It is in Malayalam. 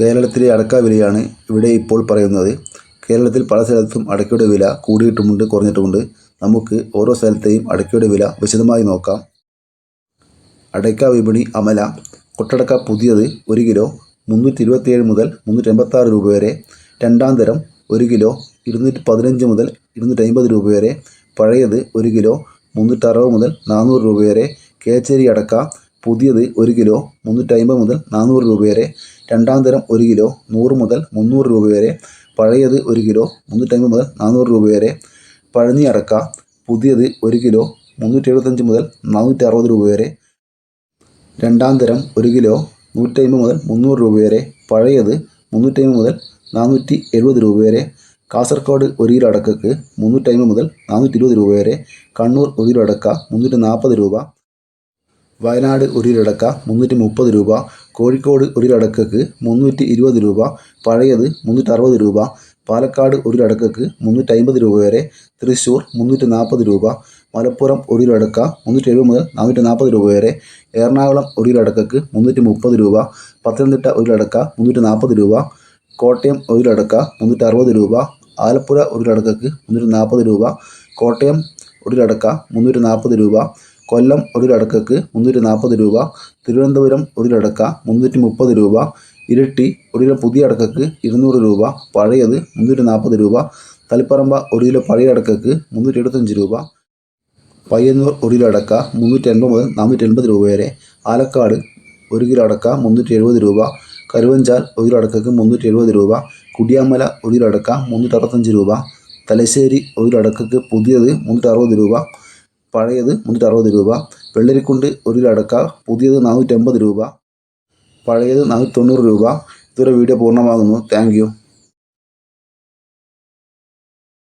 കേരളത്തിലെ അടക്ക വിലയാണ് ഇവിടെ ഇപ്പോൾ പറയുന്നത്. കേരളത്തിൽ പല സ്ഥലത്തും അടക്കയുടെ വില കൂടിയിട്ടുമുണ്ട് കുറഞ്ഞിട്ടുമുണ്ട്. നമുക്ക് ഓരോ സ്ഥലത്തെയും അടക്കയുടെ വില വിശദമായി നോക്കാം. അടയ്ക്ക വിപണി അമല. കൊട്ടടക്ക പുതിയത് ഒരു കിലോ മുന്നൂറ്റി ഇരുപത്തിയേഴ് മുതൽ മുന്നൂറ്റി എൺപത്താറ് രൂപ വരെ. രണ്ടാം തരം ഒരു കിലോ ഇരുന്നൂറ്റി പതിനഞ്ച് മുതൽ ഇരുന്നൂറ്റി അമ്പത് രൂപ വരെ. പഴയത് ഒരു കിലോ മുന്നൂറ്ററുപത് മുതൽ നാനൂറ് രൂപ വരെ. കേച്ചേരി അടക്ക പുതിയത് ഒരു കിലോ മുന്നൂറ്റി അമ്പത് മുതൽ നാനൂറ് രൂപ വരെ. രണ്ടാം തരം ഒരു കിലോ നൂറ് മുതൽ മുന്നൂറ് രൂപ വരെ. പഴയത് ഒരു കിലോ മുന്നൂറ്റി അമ്പത് മുതൽ നാനൂറ് രൂപ വരെ. പഴഞ്ഞി അടക്ക പുതിയത് ഒരു കിലോ മുന്നൂറ്റി എഴുപത്തഞ്ച് മുതൽ നാനൂറ്റി അറുപത് രൂപ വരെ. രണ്ടാം തരം ഒരു കിലോ നൂറ്റമ്പത് മുതൽ മുന്നൂറ് രൂപ വരെ. പഴയത് മുന്നൂറ്റമ്പത് മുതൽ നാനൂറ്റി എഴുപത് രൂപ വരെ. കാസർഗോഡ് ഒരു കിലോ അടക്കക്ക് മുന്നൂറ്റമ്പത് മുതൽ നാനൂറ്റി ഇരുപത് രൂപ വരെ. കണ്ണൂർ ഒരു കിലോ അടക്ക മുന്നൂറ്റി നാൽപ്പത് രൂപ. വയനാട് ഒരു കിലോ അടക്ക മുന്നൂറ്റി മുപ്പത് രൂപ കോഴിക്കോട് ഒരു കിലോ അടക്കക്ക് മുന്നൂറ്റി ഇരുപത് രൂപ പഴയത് മുന്നൂറ്റി അറുപത് രൂപ പാലക്കാട് ഒരു മുന്നൂറ്റി അമ്പത് രൂപ വരെ തൃശ്ശൂർ മുന്നൂറ്റി നാൽപ്പത് രൂപ മലപ്പുറം ഒരു കിലോ അടക്ക മുന്നൂറ്റി എഴുപത് മുതൽ നാനൂറ്റി നാൽപ്പത് രൂപ വരെ എറണാകുളം ഒരു കിലോ അടക്കക്ക് മുന്നൂറ്റി മുപ്പത് രൂപ പത്തനംതിട്ട ഒരു കിലോ അടക്ക മുന്നൂറ്റി നാൽപ്പത് രൂപ കോട്ടയം ഒരു കിലോ അടക്ക മുന്നൂറ്റി അറുപത് രൂപ ആലപ്പുഴ ഒരു കിലോ അടക്കക്ക് മുന്നൂറ്റി നാൽപ്പത് രൂപ കോട്ടയം ഒരു കിലോ അടക്ക മുന്നൂറ്റി നാൽപ്പത് രൂപ കൊല്ലം ഒരു ലടക്കക്ക് മുന്നൂറ്റി നാൽപ്പത് രൂപ തിരുവനന്തപുരം ഒരു ലടക്ക മുന്നൂറ്റി മുപ്പത് രൂപ ഇരട്ടി ഒരു കിലോ പുതിയ അടക്കക്ക് ഇരുന്നൂറ് രൂപ പഴയത് മുന്നൂറ്റി നാൽപ്പത് രൂപ തളിപ്പറമ്പ ഒരു കിലോ പഴയ അടക്കക്ക് മുന്നൂറ്റി എഴുപത്തഞ്ച് രൂപ പയ്യന്നൂർ ഒരു കിലോ അടക്ക മുന്നൂറ്റി എൺപത് മുതൽ നാനൂറ്റി എൺപത് രൂപ വരെ ആലക്കാട് ഒരു കിലോ അടക്ക മുന്നൂറ്റി എഴുപത് രൂപ കരുവഞ്ചാൽ ഒരു കിലോ അടക്കക്ക് മുന്നൂറ്റി എഴുപത് രൂപ കുടിയാമല ഒരു കിലോ അടക്ക മുന്നൂറ്റി അറുപത്തഞ്ച് രൂപ തലശ്ശേരി ഒരു കിലോ അടക്കക്ക് പുതിയത് മുന്നൂറ്റി അറുപത് രൂപ പഴയത് മുന്നൂറ്റി അറുപത് രൂപ വെള്ളരിക്കുണ്ട് ഒരു കിലോ അടക്ക പുതിയത് നാനൂറ്റി അമ്പത് രൂപ പഴയത് നാനൂറ്റി തൊണ്ണൂറ് രൂപ. ഇതുവരെ വീഡിയോ പൂർണമാകുന്നു. താങ്ക്